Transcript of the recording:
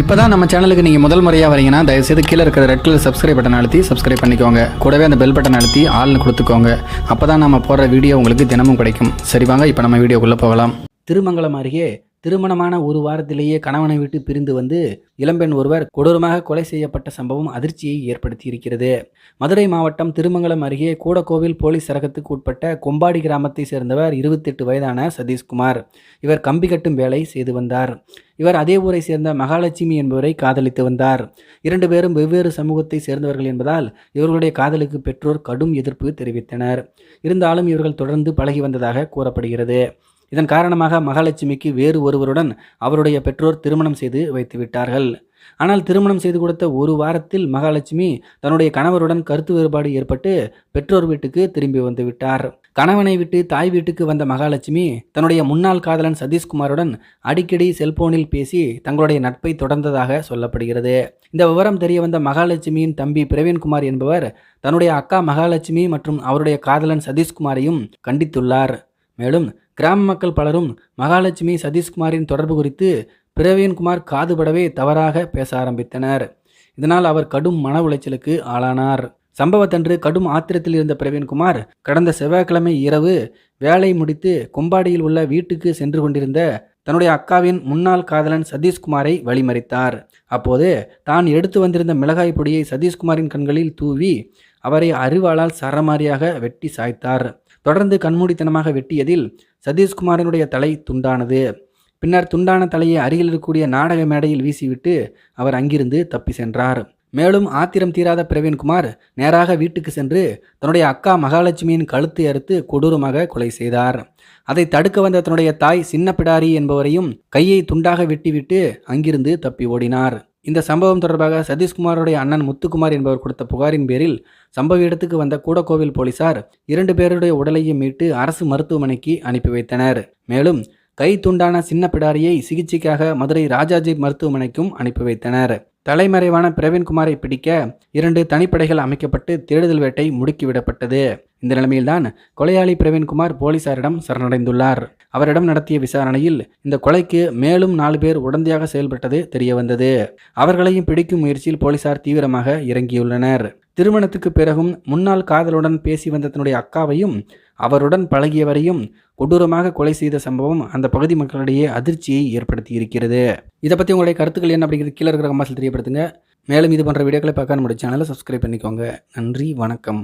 இப்போ தான் நம்ம சேனலுக்கு நீங்கள் முதல் முறையாக வரீங்கன்னா தயவுசெய்து கீழே இருக்கிற ரெட் கலர் சப்ஸ்கிரைப் பட்டன் அழுத்தி சப்ஸ்கிரைப் பண்ணிக்கோங்க. கூடவே அந்த பெல் பட்டன் அழுத்தி ஆள்னு கொடுத்துக்கோங்க. அப்போ தான் நம்ம போடுற வீடியோ உங்களுக்கு தினமும் கிடைக்கும். சரி வாங்க இப்போ நம்ம வீடியோக்குள்ளே போகலாம். திருமங்கலம் அருகே திருமணமான ஒரு வாரத்திலேயே கணவனை விட்டு பிரிந்து வந்து இளம்பெண் ஒருவர் கொடூரமாக கொலை செய்யப்பட்ட சம்பவம் அதிர்ச்சியை ஏற்படுத்தியிருக்கிறது. மதுரை மாவட்டம் திருமங்கலம் அருகே கூடக்கோவில் போலீஸ் சரகத்துக்கு உட்பட்ட கொம்பாடி கிராமத்தை சேர்ந்தவர் இருபத்தெட்டு வயதான சதீஷ்குமார். இவர் கம்பி கட்டும் வேலை செய்து வந்தார். இவர் அதே ஊரை சேர்ந்த மகாலட்சுமி என்பவரை காதலித்து வந்தார். இரண்டு பேரும் வெவ்வேறு சமூகத்தை சேர்ந்தவர்கள் என்பதால் இவர்களுடைய காதலுக்கு பெற்றோர் கடும் எதிர்ப்பு தெரிவித்தனர். இருந்தாலும் இவர்கள் தொடர்ந்து பழகி வந்ததாக கூறப்படுகிறது. இதன் காரணமாக மகாலட்சுமிக்கு வேறு ஒருவருடன் அவருடைய பெற்றோர் திருமணம் செய்து வைத்து விட்டார்கள். ஆனால் திருமணம் செய்து கொடுத்த ஒரு வாரத்தில் மகாலட்சுமி தன்னுடைய கணவருடன் கருத்து வேறுபாடு ஏற்பட்டு பெற்றோர் வீட்டுக்கு திரும்பி வந்து விட்டார். கணவனை விட்டு தாய் வீட்டுக்கு வந்த மகாலட்சுமி தன்னுடைய முன்னாள் காதலன் சதீஷ்குமாருடன் அடிக்கடி செல்போனில் பேசி தங்களுடைய நட்பை தொடர்ந்ததாக சொல்லப்படுகிறது. இந்த விவரம் தெரிய வந்த மகாலட்சுமியின் தம்பி பிரவீன்குமார் என்பவர் தன்னுடைய அக்கா மகாலட்சுமி மற்றும் அவருடைய காதலன் சதீஷ்குமாரையும் கண்டித்துள்ளார். மேலும் கிராம மக்கள் பலரும் மகாலட்சுமி சதீஷ்குமாரின் தொடர்பு குறித்து பிரவீன்குமார் காதுபடவே தவறாக பேச ஆரம்பித்தனர். இதனால் அவர் கடும் மன உளைச்சலுக்கு ஆளானார். சம்பவத்தன்று கடும் ஆத்திரத்தில் இருந்த பிரவீன்குமார் கடந்த செவ்வாய்க்கிழமை இரவு வேலை முடித்து கொம்பாடியில் உள்ள வீட்டுக்கு சென்று கொண்டிருந்த தன்னுடைய அக்காவின் முன்னாள் காதலன் சதீஷ்குமாரை வழிமறித்தார். அப்போது தான் எடுத்து வந்திருந்த மிளகாய் பொடியை சதீஷ்குமாரின் கண்களில் தூவி அவரை அருவாளால் சரமாரியாக வெட்டி சாய்த்தார். தொடர்ந்து கண்மூடித்தனமாக வெட்டியதில் சதீஷ்குமாரனுடைய தலை துண்டானது. பின்னர் துண்டான தலையை அருகில் இருக்கக்கூடிய நாடக மேடையில் வீசிவிட்டு அவர் அங்கிருந்து தப்பி சென்றார். மேலும் ஆத்திரம் தீராத பிரவீன்குமார் நேராக வீட்டுக்கு சென்று தன்னுடைய அக்கா மகாலட்சுமியின் கழுத்தை அறுத்து கொடூரமாக கொலை செய்தார். அதை தடுக்க வந்த தன்னுடைய தாய் சின்ன பிடாரி என்பவரையும் கையை துண்டாக வெட்டிவிட்டு அங்கிருந்து தப்பி ஓடினார். இந்த சம்பவம் தொடர்பாக சதீஷ்குமாருடைய அண்ணன் முத்துக்குமார் என்பவர் கொடுத்த புகாரின் பேரில் சம்பவ இடத்துக்கு வந்த கூடக்கோவில் போலீசார் இரண்டு பேருடைய உடலையும் மீட்டு அரசு மருத்துவமனைக்கு அனுப்பி வைத்தனர். மேலும் கை துண்டான சின்ன பிடாரியை சிகிச்சைக்காக மதுரை ராஜாஜி மருத்துவமனைக்கும் அனுப்பி வைத்தனர். தலைமறைவான பிரவீன்குமாரை பிடிக்க இரண்டு தனிப்படைகள் அமைக்கப்பட்டு தேடுதல் வேட்டை முடுக்கிவிடப்பட்டது. இந்த நிலைமையில்தான் கொலையாளி பிரவீன்குமார் போலீசாரிடம் சரணடைந்துள்ளார். அவரிடம் நடத்திய விசாரணையில் இந்த கொலைக்கு மேலும் நாலு பேர் உடந்தையாக செயல்பட்டது தெரியவந்தது. அவர்களையும் பிடிக்கும் முயற்சியில் போலீசார் தீவிரமாக இறங்கியுள்ளனர். திருமணத்துக்கு பிறகும் முன்னாள் காதலுடன் பேசி வந்த தன்னுடைய அக்காவையும் அவருடன் பழகியவரையும் கொடூரமாக கொலை செய்த சம்பவம் அந்த பகுதி மக்களிடையே அதிர்ச்சியை ஏற்படுத்தி இருக்கிறது இதை பற்றி உங்களுடைய கருத்துக்கள் என்ன அப்படிங்கிறது கீழே இருக்கிற கம்பாசில் தெரியப்படுத்துங்க. மேலும் இது போன்ற வீடியோக்களை பார்க்க நம்முடைய சேனலை சப்ஸ்கிரைப் பண்ணிக்கோங்க. நன்றி வணக்கம்.